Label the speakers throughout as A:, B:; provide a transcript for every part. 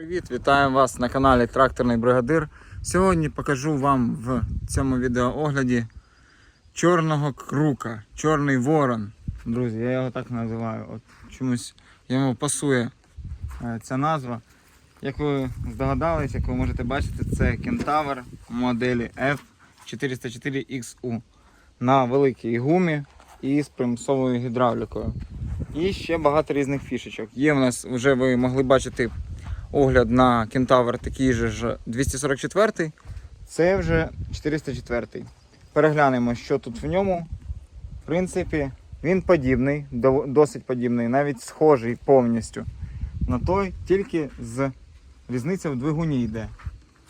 A: Привіт, вітаю вас на каналі Тракторний Бригадир. Сьогодні покажу вам в цьому відеоогляді чорного крука, чорний ворон. Друзі, я його так називаю. От чомусь йому пасує е, ця назва. Як ви здогадались, як ви можете бачити, це кентавр моделі F404XU на великій гумі і з примусовою гідравлікою. І ще багато різних фішечок. Є в нас, вже ви могли бачити огляд на кентавр такий же ж 244 це вже 404 Переглянемо, що тут в ньому. В принципі, він подібний, досить подібний, навіть схожий повністю на той, тільки з різниця в двигуні йде.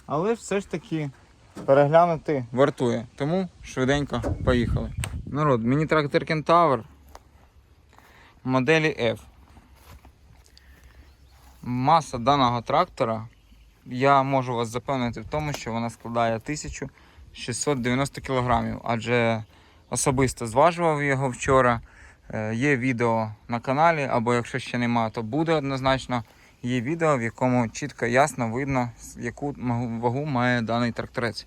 A: Але все ж таки переглянути вартує. Тому швиденько поїхали. Народ, мені трактор Кентавр моделі F. Маса даного трактора, я можу вас запевнити в тому, що вона складає 1690 кг, адже особисто зважував його вчора. Е, Є відео на каналі, або якщо ще немає, то буде однозначно. Є відео, в якому чітко ясно видно, яку вагу має даний тракторець.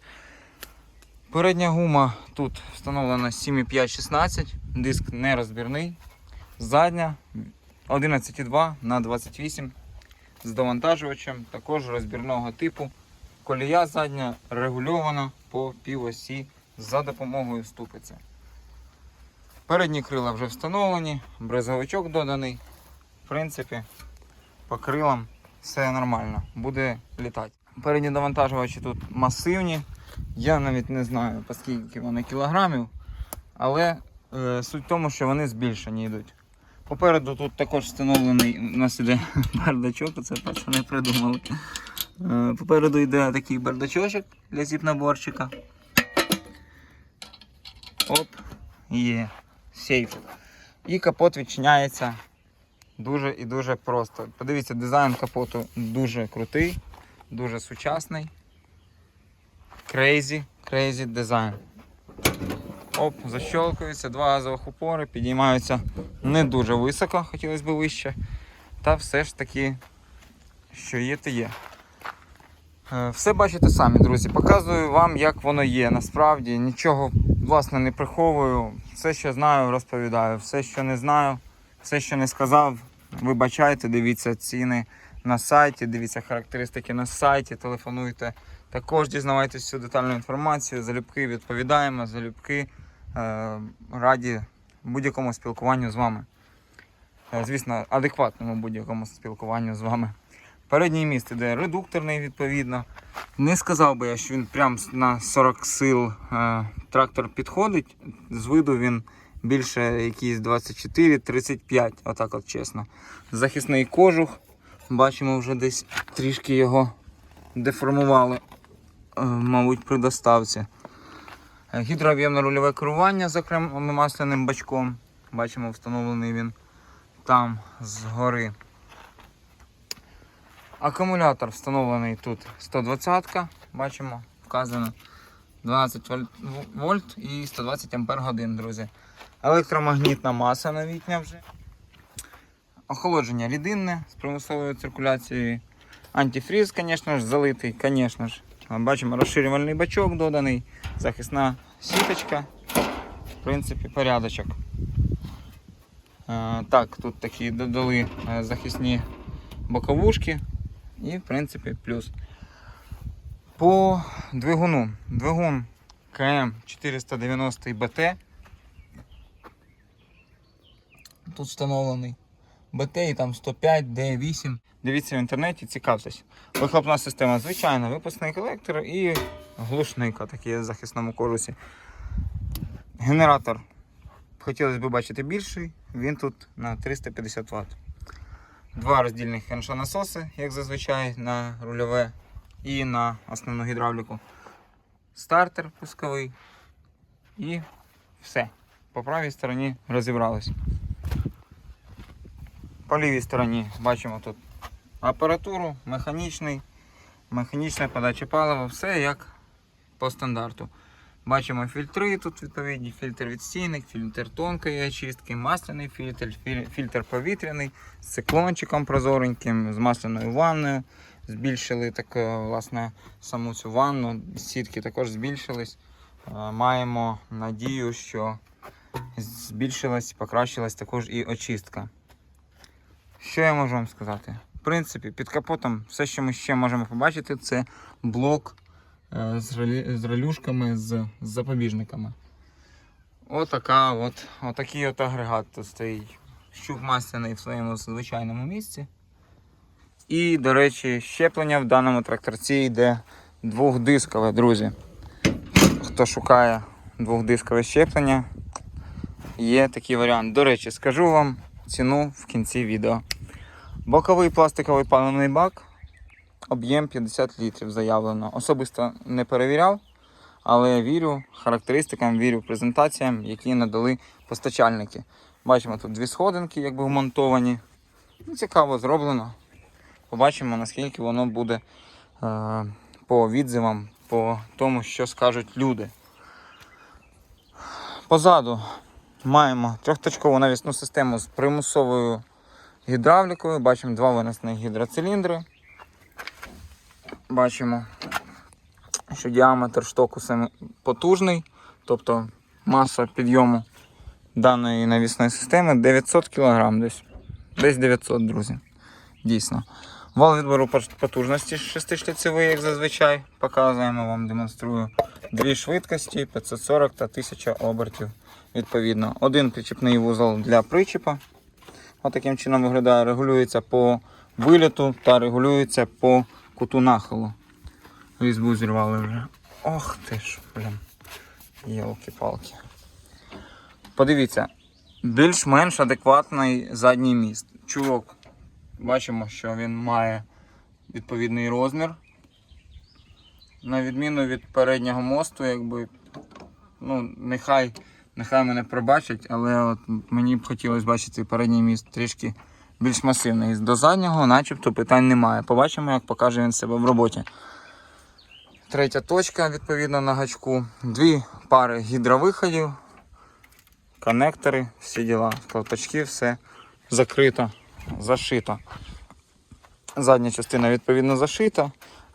A: Передня гума тут встановлена 7,5-16, диск нерозбірний. Задня 11,2 на 28 з довантажувачем, також розбірного типу. Колія задня регульована по півосі за допомогою ступиці. Передні крила вже встановлені, брезговичок доданий. В принципі, по крилам все нормально, буде літати. Передні довантажувачі тут масивні. Я навіть не знаю, по скільки вони кілограмів, але е, суть в тому, що вони збільшені йдуть. Попереду тут також встановлений у нас іде бардачок, це пацани придумали. Е, Попереду йде такий бардачочок для зіп-наборчика. Оп, є, сейф. І капот відчиняється дуже і дуже просто. Подивіться, дизайн капоту дуже крутий, дуже сучасний. Crazy, crazy дизайн. Оп, защелкується, два газових упори, підіймаються не дуже високо, хотілося б вище. Та все ж таки, що є, то є. Все бачите самі, друзі. Показую вам, як воно є. Насправді нічого власне не приховую. Все, що знаю, розповідаю. Все, що не знаю, все, що не сказав, вибачайте, дивіться ціни на сайті, дивіться характеристики на сайті, телефонуйте. Також дізнавайтесь всю детальну інформацію. Залюбки відповідаємо, залюбки раді будь-якому спілкуванню з вами. Е, Звісно, адекватному будь-якому спілкуванню з вами. Передній міст іде редукторний, відповідно. Не сказав би я, що він прям на 40 сил е, трактор підходить. З виду він більше якийсь 24-35, отак от чесно. Захисний кожух. Бачимо, вже десь трішки його деформували, е, мабуть, при доставці. Е, Гідрооб'ємне рульове керування з окремим масляним бачком. Бачимо, встановлений він там згори. Акумулятор встановлений тут 120 бачимо, вказано 12 вольт- вольт і 120 ампер годин, друзі. Електромагнітна маса новітня вже. Охолодження рідинне з примусовою циркуляцією. Антифріз, звісно ж, залитий, звісно ж. Бачимо розширювальний бачок доданий, захисна сіточка. В принципі, порядочок. Е, Так, тут такі додали е, захисні боковушки. І, в принципі, плюс. По двигуну. Двигун КМ 490 БТ. Тут встановлений. БТ і там 105, D8. Дивіться в інтернеті, цікавтесь. Вихлопна система звичайна, випускний колектор і глушник, такий в захисному корусі. Генератор. Хотілося б бачити більший, він тут на 350 Вт. Два роздільних насоси, як зазвичай, на рульове і на основну гідравліку. Стартер пусковий. І все. По правій стороні розібрались. По лівій стороні бачимо тут апаратуру, механічний, механічна подача палива, все як по стандарту. Бачимо фільтри, тут відповідні фільтр відстійник, фільтр тонкої очистки, масляний фільтр, фільтр повітряний з циклончиком прозореньким, з масляною ванною, збільшили так, е, власне, саму цю ванну, сітки також збільшились. Е, Маємо надію, що збільшилась, покращилась також і очистка. Що я можу вам сказати? В принципі, під капотом все, що ми ще можемо побачити, це блок е, з, релюшками, з, запобіжниками. Отака от, отакий от агрегат тут стоїть. Щуп масляний в своєму звичайному місці. І, до речі, щеплення в даному тракторці йде двохдискове, друзі. Хто шукає двохдискове щеплення, є такий варіант. До речі, скажу вам ціну в кінці відео. Боковий пластиковий паливний бак, об'єм 50 літрів заявлено. Особисто не перевіряв, але вірю характеристикам, вірю презентаціям, які надали постачальники. Бачимо тут дві сходинки, якби вмонтовані. Ну, цікаво зроблено. Побачимо, наскільки воно буде е, по відзивам, по тому, що скажуть люди. Позаду маємо трьохточкову навісну систему з примусовою гідравлікою. Бачимо два винесних гідроциліндри. Бачимо, що діаметр штоку потужний, тобто маса підйому даної навісної системи 900 кг десь. Десь 900, друзі. Дійсно. Вал відбору пот- потужності шестишліцевий, як зазвичай. Показуємо вам, демонструю. Дві швидкості 540 та 1000 обертів. Відповідно, один причіпний вузол для причіпа. Отаким чином виглядає, регулюється по виліту та регулюється по куту нахилу. Різьбу зірвали вже. Ох ти ж, блін. Йолки-палки. Подивіться, більш-менш адекватний задній міст. Чулок, бачимо, що він має відповідний розмір. На відміну від переднього мосту, якби, ну, нехай, нехай мене пробачать, але от мені б хотілося бачити передній міст трішки більш масивний. До заднього начебто питань немає. Побачимо, як покаже він себе в роботі. Третя точка, відповідно, на гачку. Дві пари гідровиходів, коннектори, всі діла, колпачки, все закрито, зашито. Задня частина відповідно зашита.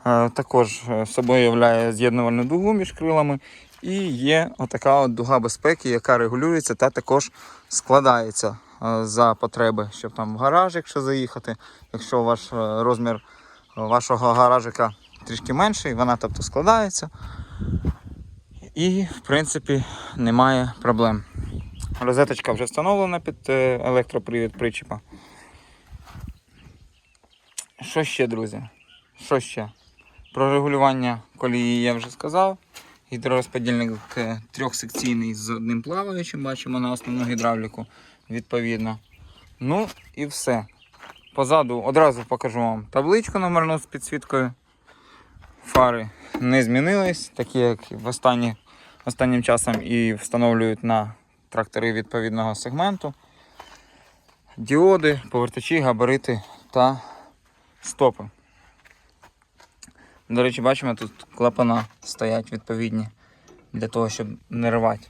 A: Е, Також е, собою являє з'єднувальну дугу між крилами. І є отака от дуга безпеки, яка регулюється та також складається е, за потреби, щоб там в гараж, якщо заїхати, якщо ваш е, розмір вашого гаражика трішки менший, вона тобто складається. І, в принципі, немає проблем. Розеточка вже встановлена під е, електропривід причіпа. Що ще, друзі? Що ще? Про регулювання колії я вже сказав. Гідророзподільник трьохсекційний з одним плаваючим, бачимо на основну гідравліку, відповідно. Ну і все. Позаду одразу покажу вам табличку номерну з підсвіткою. Фари не змінились, такі як в останні, останнім часом і встановлюють на трактори відповідного сегменту. Діоди, повертачі, габарити та стопи. До речі, бачимо, тут клапана стоять відповідні для того, щоб не рвати.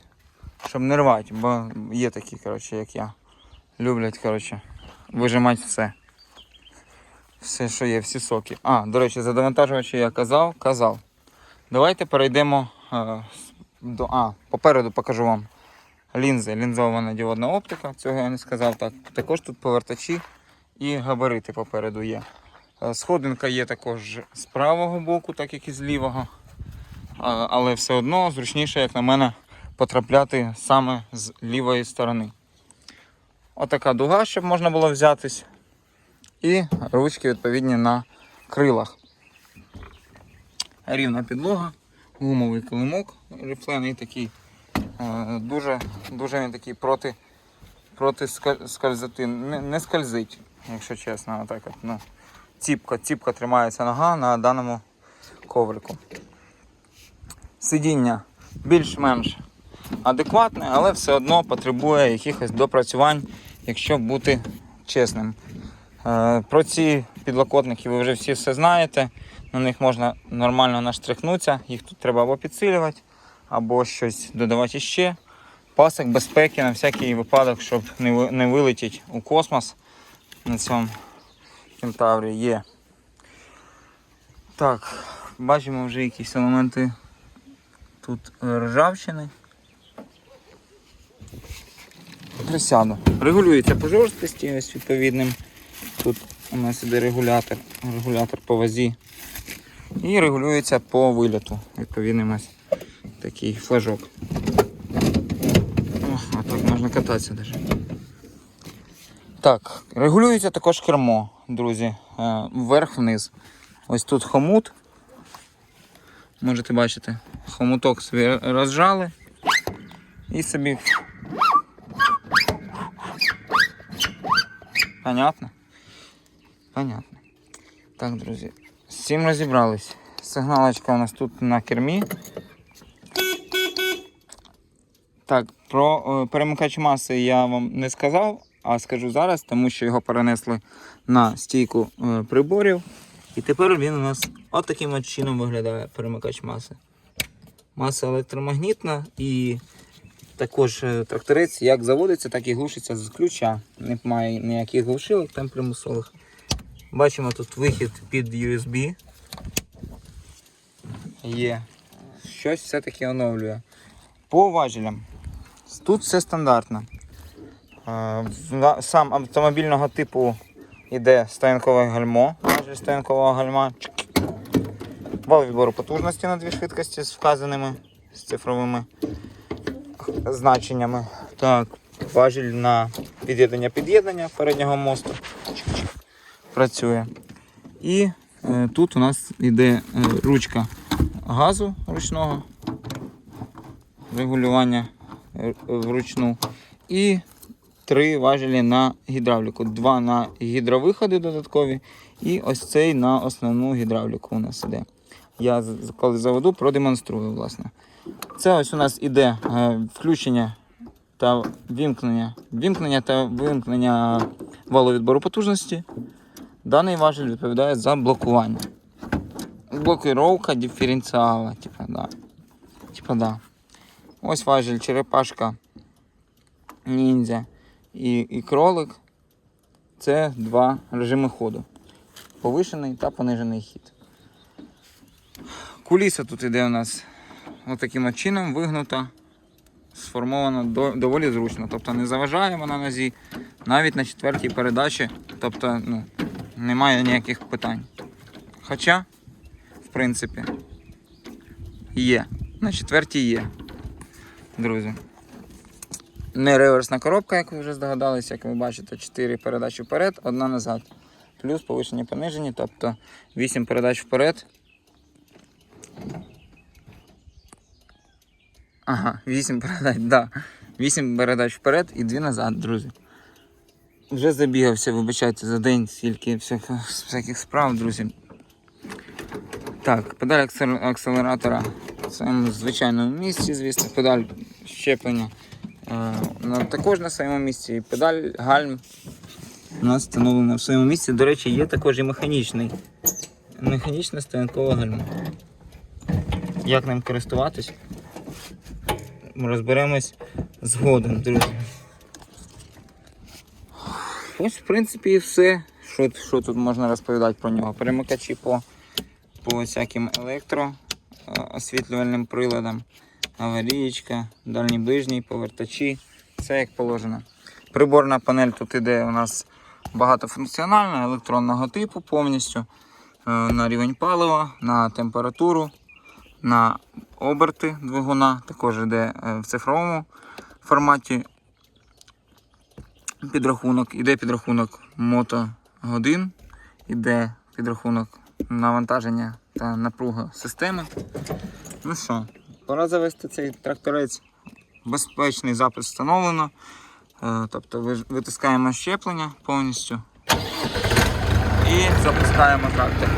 A: Щоб не рвати, бо є такі, коротше, як я. Люблять, коротше, вижимати все. Все, що є, всі соки. А, до речі, за довантажувачі я казав, казав. Давайте перейдемо е, до. А, попереду покажу вам лінзи, лінзована діодна оптика, цього я не сказав. Так. Також тут повертачі і габарити попереду є. Е, Сходинка є також з правого боку, так як і з лівого. Але все одно зручніше, як на мене, потрапляти саме з лівої сторони. Отака дуга, щоб можна було взятись. І ручки відповідні на крилах. Рівна підлога, гумовий килимок рифлений такий. Е, Дуже, дуже він такий проти, проти скользоти. Не, не скользить, якщо чесно. Отак от, ну. Ціпка, ціпка тримається нога на даному коврику. Сидіння більш-менш адекватне, але все одно потребує якихось допрацювань, якщо бути чесним. Е, Про ці підлокотники ви вже всі все знаєте. На них можна нормально наштрихнутися, їх тут треба або підсилювати, або щось додавати ще. Пасик безпеки на всякий випадок, щоб не ви- не вилетіть у космос на цьому кентаврі є. Так, бачимо вже якісь елементи тут ржавчини. Присяду. Регулюється по жорсткості, ось відповідним. Тут у нас іде регулятор, регулятор по вазі. І регулюється по виліту. Відповідним ось такий флажок. О, а так можна кататися навіть. Так, регулюється також кермо, друзі. е, Вверх-вниз. Ось тут хомут. Можете бачити, хомуток собі розжали і собі. Понятно? Понятно. Так, друзі. З цим розібрались. Сигналочка у нас тут на кермі. Так, про е, перемикач маси я вам не сказав, а скажу зараз, тому що його перенесли на стійку е, приборів. І тепер він у нас отаким от чином виглядає перемикач маси. Маса електромагнітна і також е, тракторець як заводиться, так і глушиться з ключа. Немає ніяких глушилок там примусових. Бачимо тут вихід під USB. Є. Щось все-таки оновлює. По важелям. Тут все стандартно. Сам автомобільного типу йде стоянкове гальмо, важель стоянкового гальма. Вал відбору потужності на дві швидкості з вказаними з цифровими значеннями. Так, важіль на під'єднання під'єднання переднього мосту. Працює. І е, тут у нас йде е, ручка газу ручного регулювання е, вручну. І три важелі на гідравліку. Два на гідровиходи додаткові, і ось цей на основну гідравліку у нас іде. Я коли заведу, продемонструю, власне. Це ось у нас іде е, включення та вімкнення, вімкнення та вимкнення валу відбору потужності. Даний важель відповідає за блокування. Блокировка диференціала, типа, да. Типа, да. Ось важель черепашка, ніндзя і, і кролик. Це два режими ходу. Повишений та понижений хід. Куліса тут іде у нас отаким от чином вигнута, сформована до, доволі зручно. Тобто не заважає вона нозі навіть на четвертій передачі. Тобто ну, немає ніяких питань. Хоча, в принципі, є. На четвертій є. Друзі. Не реверсна коробка, як ви вже здогадалися, як ви бачите, 4 передачі вперед, одна назад. Плюс повишені понижені, тобто 8 передач вперед. Ага, 8 передач, да. 8 передач вперед і 2 назад, друзі. Вже забігався, вибачайте, за день стільки всяких, всяких справ, друзі. Так, педаль акселер- акселератора в своєму звичайному місці, звісно, педаль щеплення також на своєму місці. І педаль гальм у нас встановлена в своєму місці. До речі, є також і механічний. Механічне стоянкове гальмо. Як ним користуватись? Ми розберемось згодом, друзі. Ось, в принципі, і все. Що, що тут можна розповідати про нього? Перемикачі по, по всяким електро е, приладам, аварієчка, дальній ближній, повертачі. Все як положено. Приборна панель тут іде у нас багатофункціональна, електронного типу повністю. е, На рівень палива, на температуру, на оберти двигуна, також йде е, в цифровому форматі підрахунок. Іде підрахунок мотогодин, іде підрахунок навантаження та напруги системи. Ну що, пора завести цей тракторець. Безпечний запис встановлено. Е, Тобто витискаємо щеплення повністю і запускаємо трактор.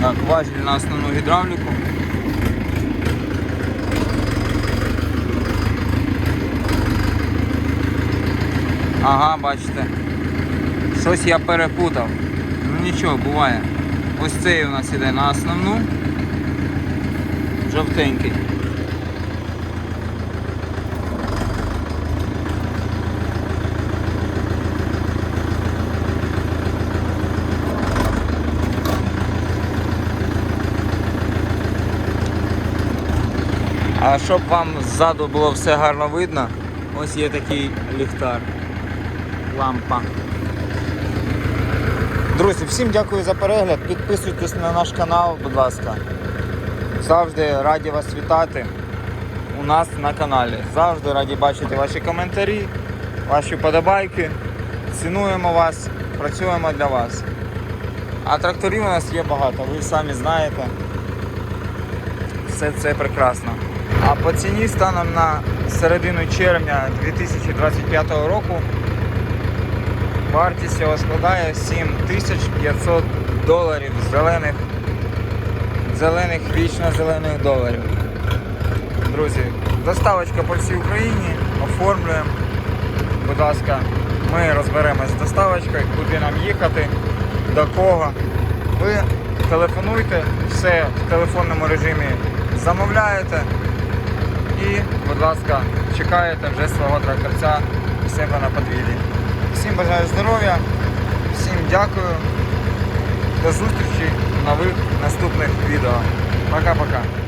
A: Так, важіль на основну гідравліку. Ага, бачите. Щось я перепутав. Ну нічого, буває. Ось цей у нас іде на основну. Жовтенький. А щоб вам ззаду було все гарно видно, ось є такий ліхтар, лампа. Друзі, всім дякую за перегляд. Підписуйтесь на наш канал, будь ласка. Завжди раді вас вітати у нас на каналі. Завжди раді бачити ваші коментарі, ваші подобайки. Цінуємо вас, працюємо для вас. А тракторів у нас є багато, ви самі знаєте. Все це прекрасно. А по ціні станом на середину червня 2025 року вартість його складає 7500 доларів зелених, зелених вічно зелених доларів. Друзі, доставочка по всій Україні, оформлюємо. Будь ласка, ми розберемося з доставочкою, куди нам їхати, до кого. Ви телефонуйте, все в телефонному режимі замовляєте і, будь ласка, чекаєте вже свого тракторця у себе на подвір'ї. Всім бажаю здоров'я, всім дякую. До зустрічі в нових наступних відео. Пока-пока.